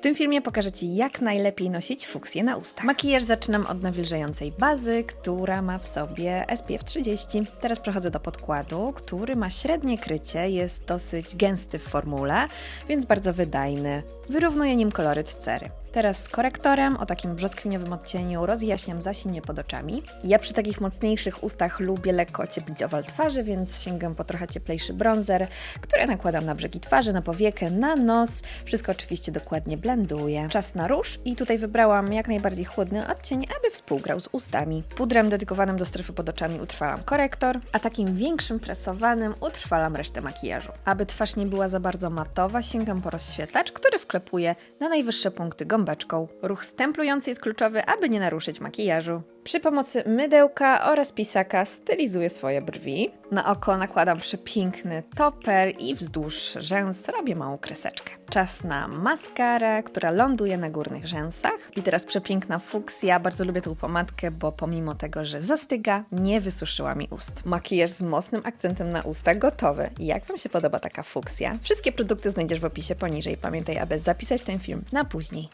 W tym filmie pokażę Ci, jak najlepiej nosić fuksję na ustach. Makijaż zaczynam od nawilżającej bazy, która ma w sobie SPF 30. Teraz przechodzę do podkładu, który ma średnie krycie, jest dosyć gęsty w formule, więc bardzo wydajny. Wyrównuję nim koloryt cery. Teraz z korektorem o takim brzoskwiniowym odcieniu rozjaśniam zasinię pod oczami. Ja przy takich mocniejszych ustach lubię lekko ocieplić owal twarzy, więc sięgam po trochę cieplejszy bronzer, który nakładam na brzegi twarzy, na powiekę, na nos. Wszystko oczywiście dokładnie blenduję. Czas na róż i tutaj wybrałam jak najbardziej chłodny odcień, aby współgrał z ustami. Pudrem dedykowanym do strefy pod oczami utrwalam korektor, a takim większym presowanym utrwalam resztę makijażu. Aby twarz nie była za bardzo matowa, sięgam po rozświetlacz, który wklepuję na najwyższe punkty gąbeczką. Ruch stemplujący jest kluczowy, aby nie naruszyć makijażu. Przy pomocy mydełka oraz pisaka stylizuję swoje brwi. Na oko nakładam przepiękny toper i wzdłuż rzęs robię małą kreseczkę. Czas na maskarę, która ląduje na górnych rzęsach. I teraz przepiękna fuksja. Bardzo lubię tą pomadkę, bo pomimo tego, że zastyga, nie wysuszyła mi ust. Makijaż z mocnym akcentem na usta gotowy. Jak Wam się podoba taka fuksja? Wszystkie produkty znajdziesz w opisie poniżej. Pamiętaj, aby zapisać ten film na później.